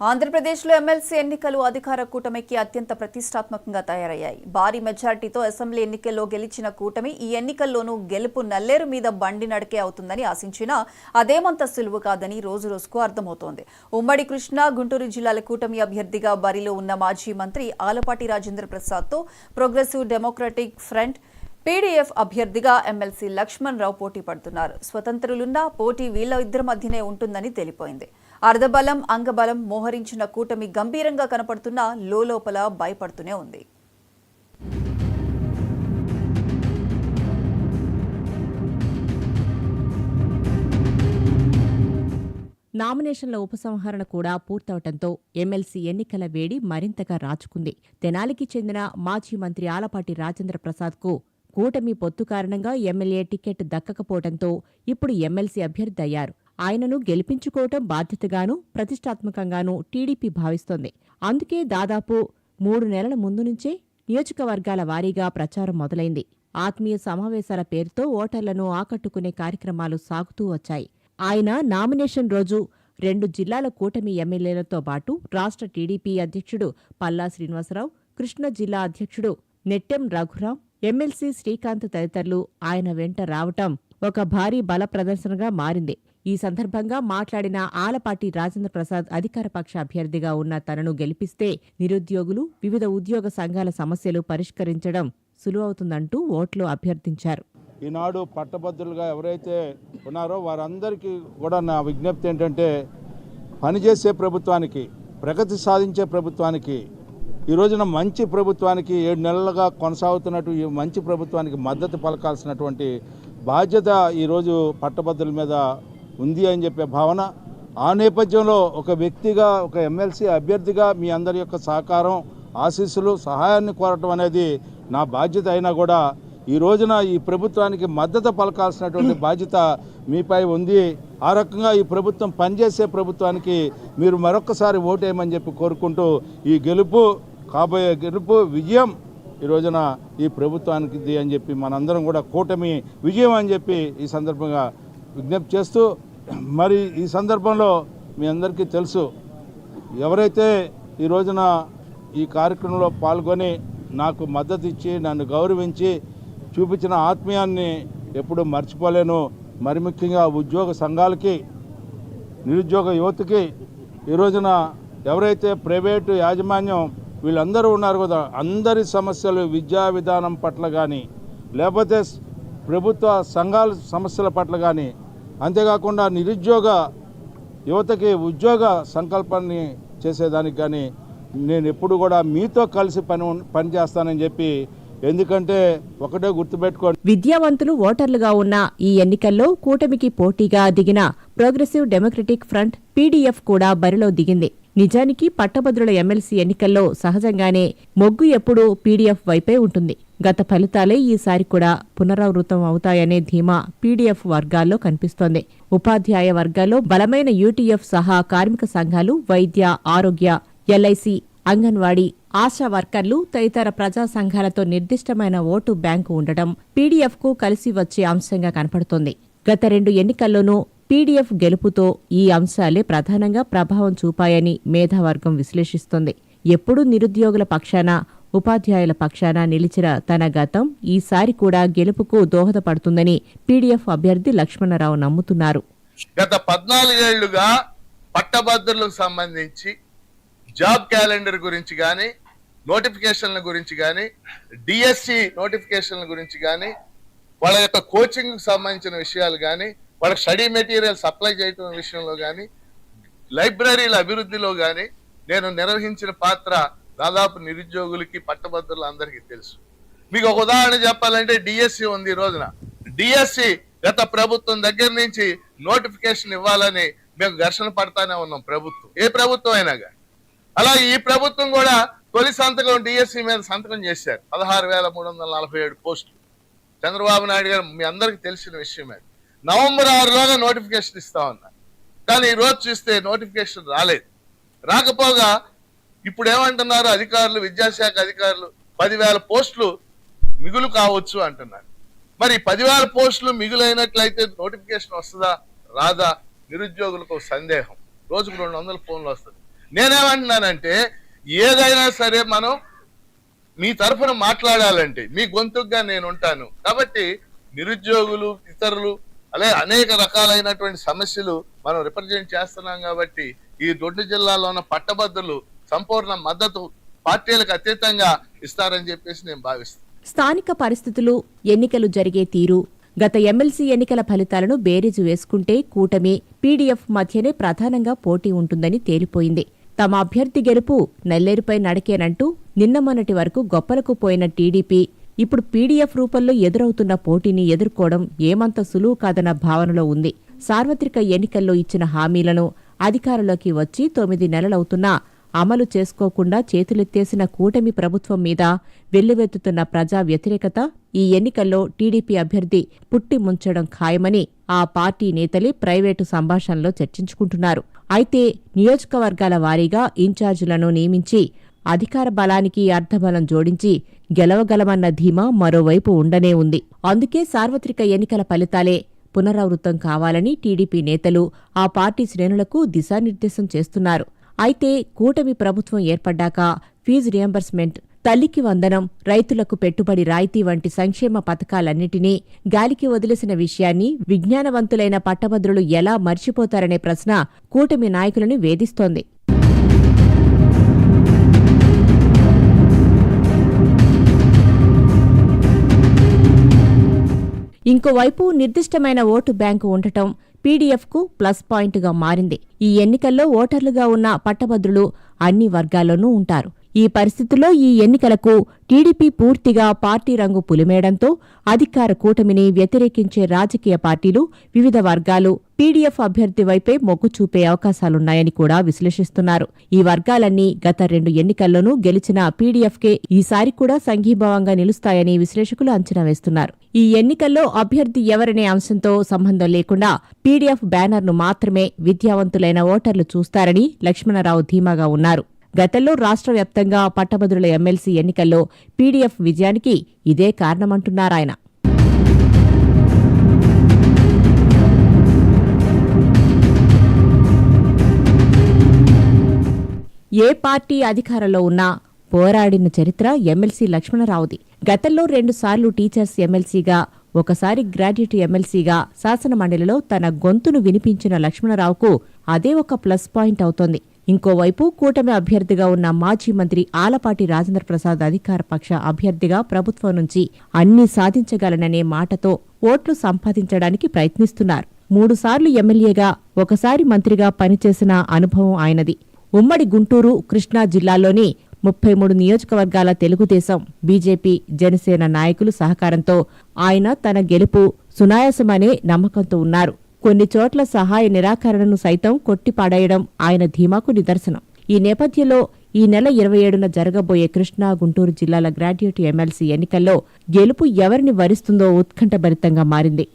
ఆంధ్రప్రదేశ్లో ఎమ్మెల్సీ ఎన్నికలు అధికార కూటమికి అత్యంత ప్రతిష్టాత్మకంగా తయారయ్యాయి. భారీ మెజార్టీతో అసెంబ్లీ ఎన్నికల్లో గెలిచిన కూటమి ఈ ఎన్నికల్లోనూ గెలుపు నల్లేరు మీద బండి నడకే అవుతుందని ఆశించినా అదేమంత సులువు కాదని రోజు రోజుకు అర్థమవుతోంది. ఉమ్మడి కృష్ణా గుంటూరు జిల్లాల కూటమి అభ్యర్థిగా బరిలో ఉన్న మాజీ మంత్రి ఆలపాటి రాజేంద్ర ప్రసాద్తో ప్రోగ్రెసివ్ డెమోక్రటిక్ ఫ్రంట్ పీడీఎఫ్ అభ్యర్థిగా ఎమ్మెల్సీ లక్ష్మణ్ రావు పోటీ పడుతున్నారు. స్వతంత్రులున్నా పోటీ వీళ్ళ ఇద్దరి మధ్యనే ఉంటుందని తెలిపోయింది. అర్ధబలం అంగబలం మోహరించిన కూటమి గంభీరంగా కనపడుతున్నా లోపల భయపడుతూనే ఉంది. నామినేషన్ల ఉపసంహరణ కూడా పూర్తవటంతో ఎమ్మెల్సీ ఎన్నికల వేడి మరింతగా రాచుకుంది. తెనాలికి చెందిన మాజీ మంత్రి ఆలపాటి రాజేంద్ర ప్రసాద్కు కూటమి పొత్తు కారణంగా ఎమ్మెల్యే టికెట్ దక్కకపోవడంతో ఇప్పుడు ఎమ్మెల్సీ అభ్యర్థి అయ్యారు. ఆయనను గెలిపించుకోవటం బాధ్యతగానూ ప్రతిష్టాత్మకంగానూ టీడీపీ భావిస్తోంది. అందుకే దాదాపు మూడు నెలల ముందు నుంచే నియోజకవర్గాల వారీగా ప్రచారం మొదలైంది. ఆత్మీయ సమావేశాల పేరుతో ఓటర్లను ఆకట్టుకునే కార్యక్రమాలు సాగుతూ వచ్చాయి. ఆయన నామినేషన్ రోజు రెండు జిల్లాల కూటమి ఎమ్మెల్యేలతో పాటు రాష్ట్ర టీడీపీ అధ్యక్షుడు పల్లా శ్రీనివాసరావు కృష్ణా జిల్లా అధ్యక్షుడు నెట్టెం రఘురాం ఎమ్మెల్సీ శ్రీకాంత్ తదితరులు ఆయన వెంట రావటం ఒక భారీ బల ప్రదర్శనగా మారింది. ఈ సందర్భంగా మాట్లాడిన ఆలపాటి రాజేంద్ర ప్రసాద్ అధికార పక్ష అభ్యర్థిగా ఉన్న తనను గెలిపిస్తే నిరుద్యోగులు వివిధ ఉద్యోగ సంఘాల సమస్యలు పరిష్కరించడం సులువవుతుందంటూ ఓట్లు అభ్యర్థించారు. ఈనాడు పట్టభద్రులుగా ఎవరైతే ఉన్నారో వారందరికీ కూడా నా విజ్ఞప్తి ఏంటంటే పనిచేసే ప్రభుత్వానికి ప్రగతి సాధించే ప్రభుత్వానికి ఈ రోజున మంచి ప్రభుత్వానికి ఏడు నెలలుగా కొనసాగుతున్నట్టు ఈ మంచి ప్రభుత్వానికి మద్దతు పలకాల్సినటువంటి బాధ్యత ఈరోజు పట్టభద్రుల మీద ఉంది అని చెప్పే భావన ఆ నేపథ్యంలో ఒక వ్యక్తిగా ఒక ఎమ్మెల్సీ అభ్యర్థిగా మీ అందరి యొక్క సహకారం ఆశీస్సులు సహాయాన్ని కోరటం అనేది నా బాధ్యత అయినా కూడా ఈ రోజున ఈ ప్రభుత్వానికి మద్దతు పలకాల్సినటువంటి బాధ్యత మీపై ఉంది. ఆ రకంగా ఈ ప్రభుత్వం పనిచేసే ప్రభుత్వానికి మీరు మరొకసారి ఓటేయమని చెప్పి కోరుకుంటూ ఈ గెలుపు కాబోయే గెలుపు విజయం ఈ రోజున ఈ ప్రభుత్వానికి ఇది అని చెప్పి మనందరం కూడా కూటమి విజయం అని చెప్పి ఈ సందర్భంగా విజ్ఞప్తి చేస్తూ మరి ఈ సందర్భంలో మీ అందరికీ తెలుసు ఎవరైతే ఈ రోజున ఈ కార్యక్రమంలో పాల్గొని నాకు మద్దతు ఇచ్చి నన్ను గౌరవించి చూపించిన ఆత్మీయాన్ని ఎప్పుడూ మర్చిపోలేను. మరి ముఖ్యంగా ఉద్యోగ సంఘాలకి నిరుద్యోగ యువతకి ఈ రోజున ఎవరైతే ప్రైవేటు యాజమాన్యం వీళ్ళందరూ ఉన్నారు కదా అందరి సమస్యలు విద్యా విధానం పట్ల కానీ లేకపోతే ప్రభుత్వ సంఘాల సమస్యల పట్ల కానీ అంతేకాకుండా నిరుద్యోగ యువతకి ఉద్యోగ సంకల్పాన్ని చేసేదానికి కానీ నేను ఎప్పుడు కూడా మీతో కలిసి పని పనిచేస్తానని పని చేస్తానని చెప్పి ఎందుకంటే ఒకటే గుర్తుపెట్టుకోండి. విద్యావంతులు ఓటర్లుగా ఉన్న ఈ ఎన్నికల్లో కూటమికి పోటీగా దిగిన ప్రోగ్రెసివ్ డెమోక్రటిక్ ఫ్రంట్ పీడీఎఫ్ కూడా బరిలో దిగింది. నిజానికి పట్టభద్రుల ఎమ్మెల్సీ ఎన్నికల్లో సహజంగానే మొగ్గు ఎప్పుడూ పీడీఎఫ్ వైపే ఉంటుంది. గత ఫలితాలే ఈసారి కూడా పునరావృతం అవుతాయనే ధీమా పీడీఎఫ్ వర్గాల్లో కనిపిస్తోంది. ఉపాధ్యాయ వర్గాల్లో బలమైన యూటీఎఫ్ సహా కార్మిక సంఘాలు వైద్య ఆరోగ్య ఎల్ఐసి అంగన్వాడీ ఆశా వర్కర్లు తదితర ప్రజా సంఘాలతో నిర్దిష్టమైన ఓటు బ్యాంకు ఉండటం పీడీఎఫ్కు కలిసి వచ్చే అంశంగా కనపడుతోంది. గత రెండు ఎన్నికల్లోనూ పీడీఎఫ్ గెలుపుతో ఈ అంశాలే ప్రధానంగా ప్రభావం చూపాయని మేధావర్గం విశ్లేషిస్తోంది. ఎప్పుడూ నిరుద్యోగుల పక్షాన ఉపాధ్యాయుల పక్షాన నిలిచిన తన గతం ఈసారి కూడా గెలుపుకు దోహదపడుతుందని పీడీఎఫ్ అభ్యర్థి లక్ష్మణరావు నమ్ముతున్నారు. గత పద్నాలుగేళ్ళుగా పట్టభద్రులకు సంబంధించి జాబ్ క్యాలెండర్ గురించి కానీ నోటిఫికేషన్ల గురించి కానీ డిఎస్సి నోటిఫికేషన్ల గురించి కానీ వాళ్ళ యొక్క కోచింగ్ సంబంధించిన విషయాలు కానీ వాళ్ళ స్టడీ మెటీరియల్ సప్లై చేయటం విషయంలో కానీ లైబ్రరీల అభివృద్ధిలో కానీ నేను నిర్వహించిన పాత్ర దాదాపు నిరుద్యోగులకి పట్టభద్రులు అందరికీ తెలుసు. మీకు ఒక ఉదాహరణ చెప్పాలంటే డిఎస్సి ఉంది ఈ రోజున. డిఎస్సి గత ప్రభుత్వం దగ్గర నుంచి నోటిఫికేషన్ ఇవ్వాలని మేము ఘర్షణ పడతానే ఉన్నాం ప్రభుత్వం. ఏ ప్రభుత్వం అయినా కానీ. అలాగే ఈ ప్రభుత్వం కూడా తొలి సంతకం డిఎస్సి మీద సంతకం చేశారు. పదహారు వేల మూడు వందల నలభై ఏడు పోస్టులు. చంద్రబాబు నాయుడు గారు మీ అందరికి తెలిసిన విషయమే నవంబర్ ఆరులోగా నోటిఫికేషన్ ఇస్తా ఉన్నారు. కానీ ఈ రోజు చూస్తే నోటిఫికేషన్ రాలేదు. రాకపోగా ఇప్పుడు ఏమంటున్నారు అధికారులు విద్యాశాఖ అధికారులు పదివేల పోస్టులు మిగులు కావచ్చు అంటున్నారు. మరి పదివేల పోస్టులు మిగులైనట్లయితే నోటిఫికేషన్ వస్తుందా? రాదా? నిరుద్యోగులకు సందేహం. రోజుకు రెండు వందల ఫోన్లు వస్తుంది నేనేమంటున్నానంటే ఏదైనా సరే మనం మీ తరఫున మాట్లాడాలంటే మీ గొంతుగా నేను ఉంటాను కాబట్టి నిరుద్యోగులు ఇతరులు అలాగే అనేక రకాలైనటువంటి సమస్యలు మనం రిప్రజెంట్ చేస్తున్నాం కాబట్టి ఈ దొడ్డు జిల్లాలో ఉన్న పట్టభద్రులు సంపూర్ణ మద్దతు పార్టీలకు అతీతంగా ఇస్తారని చెప్పేసి నేను భావిస్తాను స్థానిక పరిస్థితులు ఎన్నికలు జరిగే తీరు గత ఎమ్మెల్సీ ఎన్నికల ఫలితాలను బేరీజు వేసుకుంటే కూటమి పీడీఎఫ్ మధ్యనే ప్రధానంగా పోటీ ఉంటుందని తేలిపోయింది. తమ అభ్యర్థి గెలుపు నెల్లేరుపై నడకేనంటూ నిన్న మొన్నటి వరకు గొప్పలకు పోయిన టీడీపీ ఇప్పుడు పీడీఎఫ్ రూపంలో ఎదురవుతున్న పోటీని ఎదుర్కోవడం ఏమంత సులువు కాదన్న భావనలో ఉంది. సార్వత్రిక ఎన్నికల్లో ఇచ్చిన హామీలను అధికారంలోకి వచ్చి తొమ్మిది నెలలవుతున్నా అమలు చేసుకోకుండా చేతులెత్తేసిన కూటమి ప్రభుత్వం మీద వెల్లువెత్తుతున్న ప్రజా వ్యతిరేకత ఈ ఎన్నికల్లో టీడీపీ అభ్యర్థి పుట్టి ముంచడం ఖాయమని ఆ పార్టీ నేతలే ప్రైవేటు సంభాషణలో చర్చించుకుంటున్నారు. అయితే నియోజకవర్గాల వారీగా ఇన్ఛార్జీలను నియమించి అధికార బలానికి అర్థబలం జోడించి గెలవగలమన్న ధీమా మరోవైపు ఉండనే ఉంది. అందుకే సార్వత్రిక ఎన్నికల ఫలితాలే పునరావృతం కావాలని టీడీపీ నేతలు ఆ పార్టీ శ్రేణులకు దిశానిర్దేశం చేస్తున్నారు. అయితే కూటమి ప్రభుత్వం ఏర్పడ్డాక ఫీజు రియంబర్స్మెంట్ తల్లికి వందనం రైతులకు పెట్టుబడి రాయితీ వంటి సంక్షేమ పథకాలన్నిటినీ గాలికి వదిలేసిన విషయాన్ని విజ్ఞానవంతులైన పట్టభద్రులు ఎలా మర్చిపోతారనే ప్రశ్న కూటమి నాయకులను వేధిస్తోంది. ఇంకోవైపు నిర్దిష్టమైన ఓటు బ్యాంకు ఉండటం పీడీఎఫ్కు ప్లస్ పాయింట్గా మారింది. ఈ ఎన్నికల్లో ఓటర్లుగా ఉన్న పట్టభద్రులు అన్ని వర్గాల్లోనూ ఉంటారు. ఈ పరిస్థితుల్లో ఈ ఎన్నికలకు టీడీపీ పూర్తిగా పార్టీ రంగు పులిమేయడంతో అధికార కూటమిని వ్యతిరేకించే రాజకీయ పార్టీలు వివిధ వర్గాలు పీడీఎఫ్ అభ్యర్థి వైపే మొగ్గు చూపే అవకాశాలున్నాయని కూడా విశ్లేషిస్తున్నారు. ఈ వర్గాలన్నీ గత రెండు ఎన్నికల్లోనూ గెలిచిన పీడీఎఫ్కే ఈసారి కూడా సంఘీభావంగా నిలుస్తాయని విశ్లేషకులు అంచనా వేస్తున్నారు. ఈ ఎన్నికల్లో అభ్యర్థి ఎవరనే అంశంతో సంబంధం లేకుండా పీడీఎఫ్ బ్యానర్ను మాత్రమే విద్యావంతులైన ఓటర్లు చూస్తారని లక్ష్మణరావు ధీమాగా ఉన్నారు. గతంలో రాష్ట్ర వ్యాప్తంగా పట్టభద్రుల ఎమ్మెల్సీ ఎన్నికల్లో పీడీఎఫ్ విజయానికి ఇదే కారణమంటున్నారాయన ఏ పార్టీ అధికారంలో ఉన్నా పోరాడిన చరిత్ర ఎమ్మెల్సీ లక్ష్మణరావుది. గతంలో రెండుసార్లు టీచర్స్ ఎమ్మెల్సీగా ఒకసారి గ్రాడ్యుయేట్ ఎమ్మెల్సీగా శాసనమండలిలో తన గొంతును వినిపించిన లక్ష్మణరావుకు అదే ఒక ప్లస్ పాయింట్ అవుతోంది. ఇంకోవైపు కూటమి అభ్యర్థిగా ఉన్న మాజీ మంత్రి ఆలపాటి రాజేంద్ర ప్రసాద్ అధికార పక్ష అభ్యర్థిగా ప్రభుత్వం నుంచి అన్ని సాధించగలననే మాటతో ఓట్లు సంపాదించడానికి ప్రయత్నిస్తున్నారు. మూడుసార్లు ఎమ్మెల్యేగా ఒకసారి మంత్రిగా పనిచేసిన అనుభవం ఆయనది. ఉమ్మడి గుంటూరు కృష్ణా జిల్లాలోని ముప్పై మూడు నియోజకవర్గాల తెలుగుదేశం బీజేపీ జనసేన నాయకులు సహకారంతో ఆయన తన గెలుపు సునాయాసమనే నమ్మకంతో ఉన్నారు. కొన్ని చోట్ల సహాయ నిరాకరణను సైతం కొట్టిపాడేయడం ఆయన ధీమాకు నిదర్శనం. ఈ నేపథ్యంలో ఈ నెల ఇరవై ఏడున జరగబోయే కృష్ణా గుంటూరు జిల్లాల గ్రాడ్యుయేట్ ఎమ్మెల్సీ ఎన్నికల్లో గెలుపు ఎవరిని వరిస్తుందో ఉత్కంఠభరితంగా మారింది.